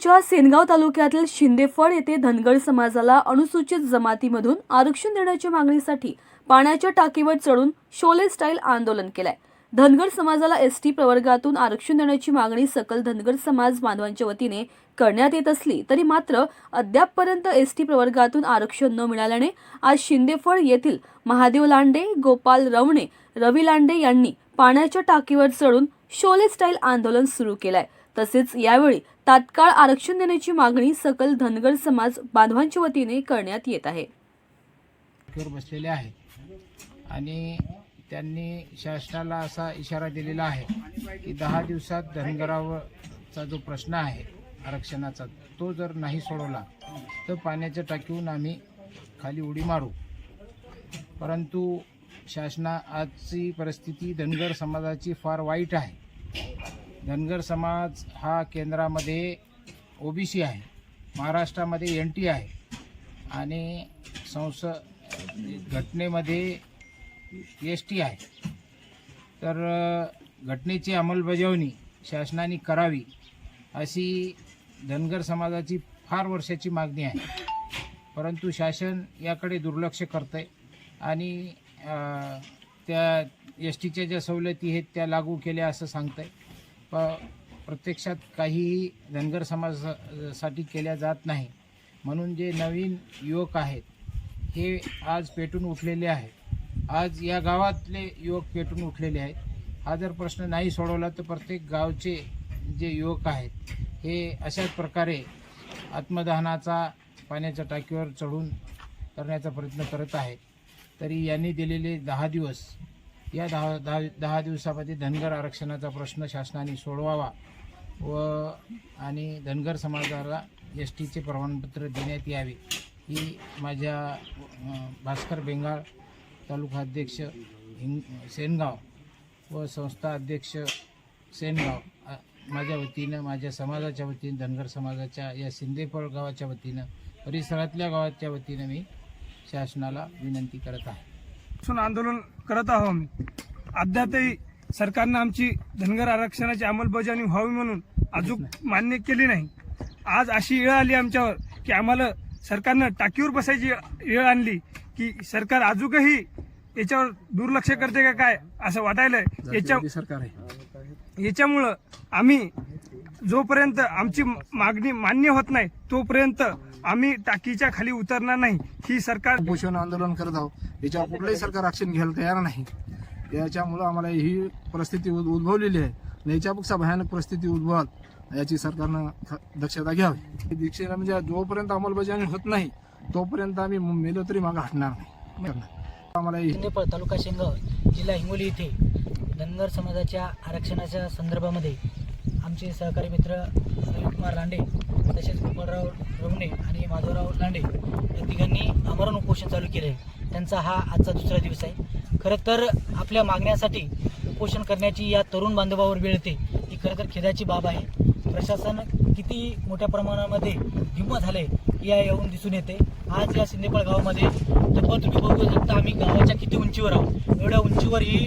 नागपूरच्या सेनगाव तालुक्यातील शिंदेफळ येथे धनगर समाजाला अनुसूचित जमातीमधून आरक्षण देण्याच्या मागणीसाठी पाण्याच्या टाकीवर चढून शोले स्टाईल आंदोलन केलंय. धनगर समाजाला एस टी प्रवर्गातून आरक्षण देण्याची मागणी सकल धनगर समाज बांधवांच्या वतीने करण्यात येत असली तरी मात्र अद्यापपर्यंत एस टी प्रवर्गातून आरक्षण न मिळाल्याने आज शिंदेफळ येथील महादेव लांडे गोपाल रवणे रवी लांडे यांनी पाण्याच्या टाकीवर चढून शोले स्टाईल आंदोलन सुरू केलंय. तसेच यावेळी तात्काळ आरक्षण देण्याची मागणी सकल धनगर समाज बांधवांच्या वतीने करण्यात येत आहे. वर बसलेले आहेत. आणि त्यांनी शासनाला असा इशारा दिलेला आहे की दहा दिवसात धनगरावरचा जो प्रश्न आहे आरक्षणाचा तो जर नाही सोडवला तर पाण्याच्या टाकीहून आम्ही खाली उडी मारू. परंतु शासना आजची परिस्थिती धनगर समाजाची फार वाईट आहे. धनगर समाज हा केंद्रामध्ये ओबीसी आहे. महाराष्ट्रामध्ये एन टी आहे. आणि संस घटनेमध्ये एस टी आहे. तर घटनेची अंमलबजावणी शासनाने करावी अशी धनगर समाजाची फार वर्षाची मागणी आहे. परंतु शासन याकडे दुर्लक्ष करतं आहे आणि त्या एस टीच्या ज्या सवलती आहेत त्या लागू केल्या असं सांगतं आहे प प्रत्यक्षात काहीही धनगर समाजासाठी केल्या जात नाही. म्हणून जे नवीन युवक आहेत हे आज पेटून उठलेले आहेत. आज या गावातले युवक पेटून उठलेले आहेत. हा जर प्रश्न नाही सोडवला तर प्रत्येक गावचे जे युवक आहेत हे अशाच प्रकारे आत्मदहनाचा पाण्याच्या टाकीवर चढून करण्याचा प्रयत्न करत आहेत. तरी यांनी दिलेले दहा दिवस या दहा दहा दहा दिवसामध्ये धनगर आरक्षणाचा प्रश्न शासनाने सोडवावा व आणि धनगर समाजाला एस टीचे प्रमाणपत्र देण्यात यावे. ही माझ्या भास्कर बेंगाळ तालुका अध्यक्ष हिंग सेनगाव व संस्था अध्यक्ष सेनगाव माझ्या वतीनं माझ्या समाजाच्या वतीनं धनगर समाजाच्या या सिंदेपळ गावाच्या वतीनं परिसरातल्या गावाच्या वतीनं मी शासनाला विनंती करत आहे. आंदोलन करत आहोत आम्ही. अद्यापही सरकारनं आमची धनगर आरक्षणाची अंमलबजावणी व्हावी म्हणून अजून मान्य केली नाही. आज अशी वेळ आली आमच्यावर की आम्हाला सरकारनं टाकीवर बसायची वेळ आणली की सरकार अजूनही याच्यावर दुर्लक्ष करते का काय असं वाटायलंय. याच्या सरकार आहे. याच्यामुळं आम्ही जोपर्यंत आमची मागणी मान्य होत नाही तोपर्यंत आम्ही टाकीच्या खाली उतरणार नाही. ही सरकार उपोषण आंदोलन करत आहोत. याच्यावर कुठलंही सरकार ऍक्शन घ्यायला तयार नाही. याच्यामुळं आम्हाला ही परिस्थिती उद- उद्भवलेली आहे. आणि याच्यापेक्षा भयानक परिस्थिती उद्भवत याची सरकारनं दक्षता घ्यावी. दीक्षेला म्हणजे जोपर्यंत अंमलबजावणी होत नाही तोपर्यंत आम्ही मेलो तरी मागं हटणार नाही. आम्हाला तालुका शेंगाव जिल्हा हिंगोली येथे धनगर समाजाच्या आरक्षणाच्या संदर्भामध्ये आमचे सहकारी मित्र रविकुमार लांडे तसेच गोपाळराव रवणे आणि माधवराव लांडे या तिघांनी आमरण उपोषण चालू केले आहे. त्यांचा हा आजचा दुसरा दिवस आहे. खरं तर आपल्या मागण्यासाठी उपोषण करण्याची या तरुण बांधवावर वेळ येते. ही खरं तर खेदाची बाब आहे. प्रशासन किती मोठ्या प्रमाणामध्ये धिम्म झाले या येऊन दिसून येते. आज या सिंदेपळ गावामध्ये तब्बल तुम्ही बघू शकता आम्ही गावाच्या किती उंचीवर आहोत. एवढ्या उंचीवर ही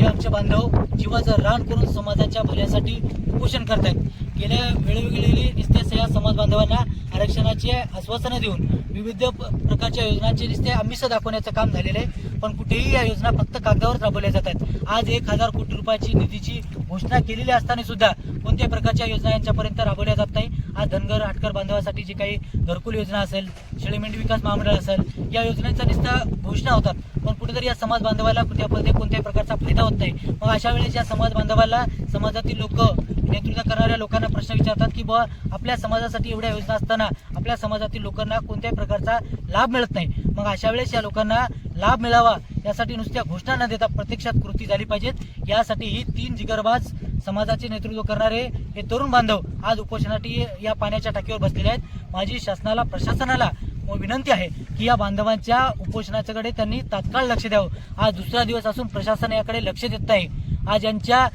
हे आमचे बांधव जीवाचं रान करून समाजाच्या भल्यासाठी उपोषण करतायत. गेल्या वेळोवेळी नुसते या समाज बांधवांना आरक्षणाचे आश्वासनं देऊन विविध प- प्रकारच्या योजनांचे नुसते आमिष दाखवण्याचं काम झालेलं आहे. पण कुठेही या योजना फक्त कागदावर राबवल्या जातात. आज एक हजार कोटी रुपयाची निधीची घोषणा केलेली असताना सुद्धा कोणत्याही प्रकारच्या योजना यांच्यापर्यंत राबवल्या जात नाही. आज धनगर हाटकर बांधवासाठी जी काही घरकुल योजना असेल शेळीमेंढी विकास महामंडळ असेल या योजनेचा नुसता घोषणा होतात. पण कुठेतरी या समाज बांधवाला त्यामध्ये कोणत्याही प्रकार तिथं होत नाही मग अशा वेळेस या समाज बांधवाला समाजातील लोक नेतृत्व करणाऱ्या लोकांना प्रश्न विचारतात की बुवा आपल्या समाजासाठी एवढ्या योजना असताना आपल्या समाजातील लोकांना कोणत्याही प्रकारचा लाभ मिळत नाही. मग अशा वेळेस या लोकांना लाभ मिळावा यासाठी नुसत्या घोषणा न देता प्रत्यक्षात कृती झाली पाहिजेत. यासाठी ही तीन जिगरबाज समाजाचे नेतृत्व करणारे हे तरुण बांधव आज उपोषणासाठी या पाण्याच्या टाकीवर बसलेले आहेत. माझी शासनाला प्रशासनाला विनंती आहे की या बांधवांच्या उपोषणाच्याकडे त्यांनी तात्काळ लक्ष द्यावं. आज दुसरा दिवस असून प्रशासन याकडे लक्ष देत नाही आज यांच्या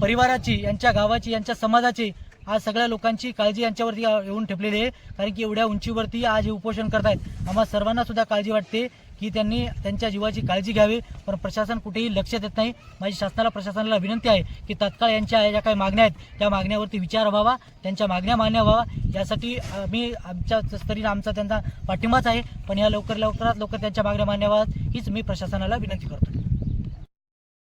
परिवाराची यांच्या गावाची यांच्या समाजाची आज सगळ्या लोकांची काळजी यांच्यावरती येऊन ठेपलेली आहे. कारण की एवढ्या उंचीवरती आज हे उपोषण करतायत. आम्हा सर्वांना सुद्धा काळजी वाटते की त्यांनी त्यांच्या जीवाची काळजी घ्यावी. पण प्रशासन कुठेही लक्ष देत नाही. माझी शासनाला प्रशासनाला विनंती आहे की तत्काळ यांच्या ज्या काही मागण्या आहेत त्या मागण्यावरती विचार व्हावा. त्यांच्या मागण्या मान्य व्हावा. यासाठी मी आमच्या स्तरीनं आमचा त्यांचा पाठिंबाच आहे. पण या लवकर लवकरात लवकर त्यांच्या मागण्या मान्य व्हाव्यात हीच मी प्रशासनाला विनंती करतो